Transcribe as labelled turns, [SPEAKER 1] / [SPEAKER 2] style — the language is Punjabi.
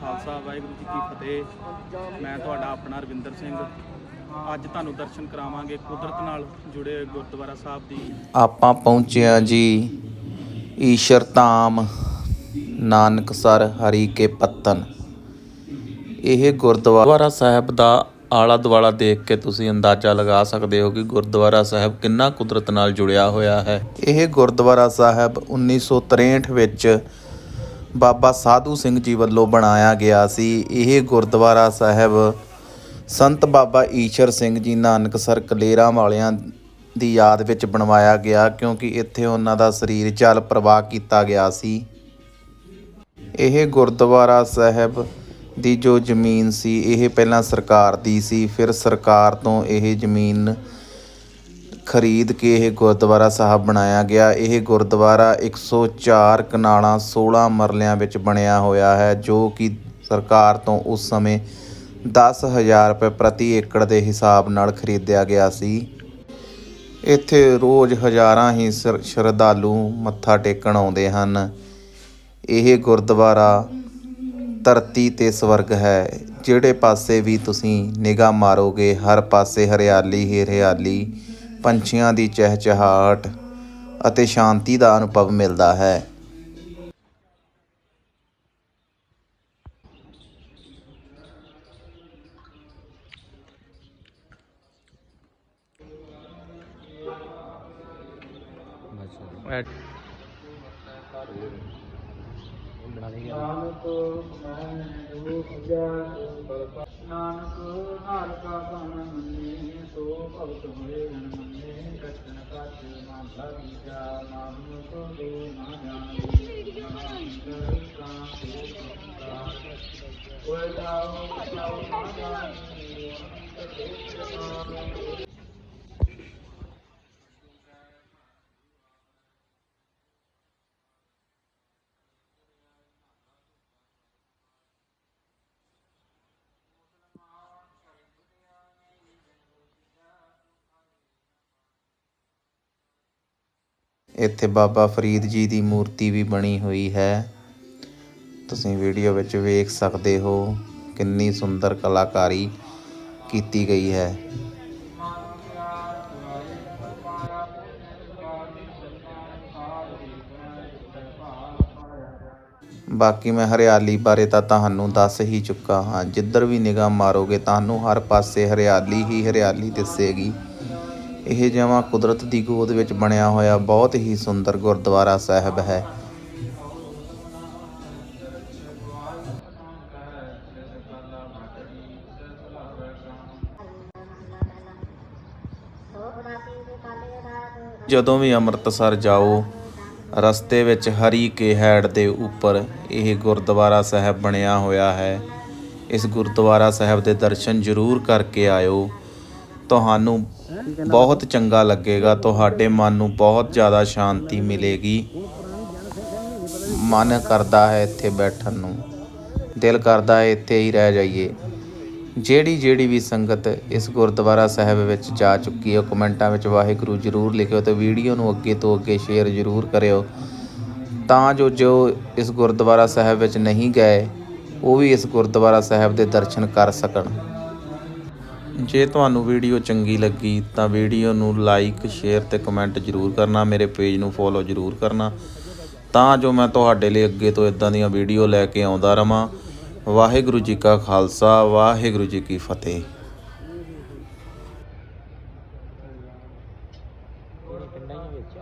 [SPEAKER 1] ਖਾਲਸਾ ਵਾਹਿਗੁਰੂ ਜੀ ਕੀ ਫਤਿਹ। ਮੈਂ ਤੁਹਾਡਾ ਆਪਣਾ ਰਵਿੰਦਰ ਸਿੰਘ। ਅੱਜ ਤੁਹਾਨੂੰ ਦਰਸ਼ਨ ਕਰਾਵਾਂਗੇ ਕੁਦਰਤ ਨਾਲ ਜੁੜੇ ਗੁਰਦੁਆਰਾ ਸਾਹਿਬ ਦੀ।
[SPEAKER 2] ਆਪਾਂ ਪਹੁੰਚੇ ਜੀ ਈਸ਼ਰ ਧਾਮ ਨਾਨਕਸਰ ਹਰੀ ਕੇ ਪੱਤਨ। ਇਹ ਗੁਰਦੁਆਰਾ ਸਾਹਿਬ ਦਾ ਆਲਾ ਦੁਆਲਾ ਦੇਖ ਕੇ ਤੁਸੀਂ ਅੰਦਾਜ਼ਾ ਲਗਾ ਸਕਦੇ ਹੋ ਕਿ ਗੁਰਦੁਆਰਾ ਸਾਹਿਬ ਕਿੰਨਾ ਕੁਦਰਤ ਨਾਲ ਜੁੜਿਆ ਹੋਇਆ ਹੈ। ਇਹ ਗੁਰਦੁਆਰਾ ਸਾਹਿਬ 1963 ਵਿੱਚ ਬਾਬਾ ਸਾਧੂ ਸਿੰਘ ਜੀ ਵੱਲੋਂ ਬਣਾਇਆ ਗਿਆ ਸੀ। ਇਹ ਗੁਰਦੁਆਰਾ ਸਾਹਿਬ ਸੰਤ ਬਾਬਾ ਈਸ਼ਰ ਸਿੰਘ ਜੀ ਨਾਨਕਸਰ ਕਲੇਰਾਂ ਵਾਲਿਆਂ ਦੀ ਯਾਦ ਵਿੱਚ ਬਣਵਾਇਆ ਗਿਆ ਕਿਉਂਕਿ ਇੱਥੇ ਉਹਨਾਂ ਦਾ ਸਰੀਰ ਜਲ ਪ੍ਰਵਾਹ ਕੀਤਾ ਗਿਆ ਸੀ। ਇਹ ਗੁਰਦੁਆਰਾ ਸਾਹਿਬ ਦੀ ਜੋ ਜ਼ਮੀਨ ਸੀ, ਇਹ ਪਹਿਲਾਂ ਸਰਕਾਰ ਦੀ ਸੀ, ਫਿਰ ਸਰਕਾਰ ਤੋਂ ਇਹ ਜ਼ਮੀਨ ਖਰੀਦ ਕੇ ਇਹ ਗੁਰਦੁਆਰਾ ਸਾਹਿਬ ਬਣਾਇਆ ਗਿਆ। ਇਹ ਗੁਰਦੁਆਰਾ 104 ਕਨਾਲਾਂ 16 ਮਰਲਿਆਂ ਵਿੱਚ ਬਣਿਆ ਹੋਇਆ ਹੈ, ਜੋ ਕਿ ਸਰਕਾਰ ਤੋਂ ਉਸ ਸਮੇਂ 10000 ਰੁਪਏ ਪ੍ਰਤੀ ਏਕੜ ਦੇ ਹਿਸਾਬ ਨਾਲ ਖਰੀਦਿਆ ਗਿਆ ਸੀ। ਇੱਥੇ ਰੋਜ਼ ਹਜ਼ਾਰਾਂ ਹੀ ਸ਼ਰ- ਸ਼ਰਧਾਲੂ ਮੱਥਾ ਟੇਕਣ ਆਉਂਦੇ ਹਨ। ਇਹ ਗੁਰਦੁਆਰਾ ਧਰਤੀ ਤੇ ਸਵਰਗ ਹੈ। ਜਿਹੜੇ ਪਾਸੇ ਵੀ ਤੁਸੀਂ ਨਿਗਾਹ ਮਾਰੋਗੇ, ਹਰ ਪਾਸੇ ਹਰਿਆਲੀ ਹੀ ਹਰਿਆਲੀ। ਪੰਛੀਆਂ ਦੀ ਚਹਿਚਹਾਟ ਅਤੇ ਸ਼ਾਂਤੀ ਦਾ ਅਨੁਭਵ ਮਿਲਦਾ ਹੈ।
[SPEAKER 3] ਨਾਨਕ ਮੈਂ ਦੁਖ ਜਾ ਨਾਨਕ, ਹਰ ਕਾ ਬਨ ਮੰਨੇ, ਸੋ ਭਗਤ ਹੋਏ ਹਨ
[SPEAKER 2] ਇੱਥੇ ਬਾਬਾ ਫਰੀਦ ਜੀ ਦੀ ਮੂਰਤੀ ਵੀ ਬਣੀ ਹੋਈ ਹੈ। ਤੁਸੀਂ ਵੀਡੀਓ ਵਿੱਚ ਵੇਖ ਸਕਦੇ ਹੋ ਕਿੰਨੀ ਸੁੰਦਰ ਕਲਾਕਾਰੀ ਕੀਤੀ ਗਈ ਹੈ। ਬਾਕੀ ਮੈਂ ਹਰਿਆਲੀ ਬਾਰੇ ਤਾਂ ਤੁਹਾਨੂੰ ਦੱਸ ਹੀ ਚੁੱਕਾ ਹਾਂ। ਜਿੱਧਰ ਵੀ ਨਿਗਾਹ ਮਾਰੋਗੇ ਤੁਹਾਨੂੰ ਹਰ ਪਾਸੇ ਹਰਿਆਲੀ ਹੀ ਹਰਿਆਲੀ ਦਿਸੇਗੀ। ਇਹ ਜਮਾਂ ਕੁਦਰਤ ਦੀ ਗੋਦ ਵਿੱਚ ਬਣਿਆ ਹੋਇਆ ਬਹੁਤ ਹੀ ਸੁੰਦਰ ਗੁਰਦੁਆਰਾ ਸਾਹਿਬ ਹੈ। ਜਦੋਂ ਵੀ ਅੰਮ੍ਰਿਤਸਰ ਜਾਓ, ਰਸਤੇ ਵਿੱਚ ਹਰੀ ਕੇ ਹੈਡ ਦੇ ਉੱਪਰ ਇਹ ਗੁਰਦੁਆਰਾ ਸਾਹਿਬ ਬਣਿਆ ਹੋਇਆ ਹੈ। ਇਸ ਗੁਰਦੁਆਰਾ ਸਾਹਿਬ ਦੇ ਦਰਸ਼ਨ ਜ਼ਰੂਰ ਕਰਕੇ ਆਇਓ। ਤੁਹਾਨੂੰ ਬਹੁਤ ਚੰਗਾ ਲੱਗੇਗਾ, ਤੁਹਾਡੇ ਮਨ ਨੂੰ ਬਹੁਤ ਜ਼ਿਆਦਾ ਸ਼ਾਂਤੀ ਮਿਲੇਗੀ। ਮਨ ਕਰਦਾ ਹੈ ਇੱਥੇ ਬੈਠਣ ਨੂੰ। ਦਿਲ ਕਰਦਾ ਹੈ ਇੱਥੇ ਹੀ ਰਹਿ ਜਾਈਏ। ਜਿਹੜੀ ਜਿਹੜੀ ਵੀ ਸੰਗਤ ਇਸ ਗੁਰਦੁਆਰਾ ਸਾਹਿਬ ਵਿੱਚ ਜਾ ਚੁੱਕੀ ਹੈ ਕਮੈਂਟਾਂ ਵਿੱਚ ਵਾਹਿਗੁਰੂ ਜ਼ਰੂਰ ਲਿਖਿਓ ਤੇ ਵੀਡੀਓ ਨੂੰ ਅੱਗੇ ਤੋਂ ਅੱਗੇ ਸ਼ੇਅਰ ਜ਼ਰੂਰ ਕਰਿਓ। ਤਾਂ ਜੋ ਜੋ ਇਸ ਗੁਰਦੁਆਰਾ ਸਾਹਿਬ ਵਿੱਚ ਨਹੀਂ ਗਏ, ਉਹ ਵੀ ਇਸ ਗੁਰਦੁਆਰਾ ਸਾਹਿਬ ਦੇ ਦਰਸ਼ਨ ਕਰ ਸਕਣ। ਜੇ ਤੁਹਾਨੂੰ ਵੀਡੀਓ ਚੰਗੀ ਲੱਗੀ, ਤਾਂ ਵੀਡੀਓ ਨੂੰ ਲਾਈਕ, ਸ਼ੇਅਰ ਤੇ ਕਮੈਂਟ ਜ਼ਰੂਰ ਕਰਨਾ, ਮੇਰੇ ਪੇਜ ਨੂੰ ਫੋਲੋ ਜ਼ਰੂਰ ਕਰਨਾ। ਤਾਂ ਜੋ ਮੈਂ ਤੁਹਾਡੇ ਲਈ ਅੱਗੇ ਤੋਂ ਇਦਾਂ ਦੀਆਂ ਵੀਡੀਓ ਲੈ ਕੇ ਆਉਂਦਾ ਰਵਾਂ। ਵਾਹਿਗੁਰੂ ਜੀ ਕਾ ਖਾਲਸਾ ਵਾਹਿਗੁਰੂ ਜੀ ਕੀ ਫਤਿਹ ਪਿੰਡਾਂ ਵਿੱਚ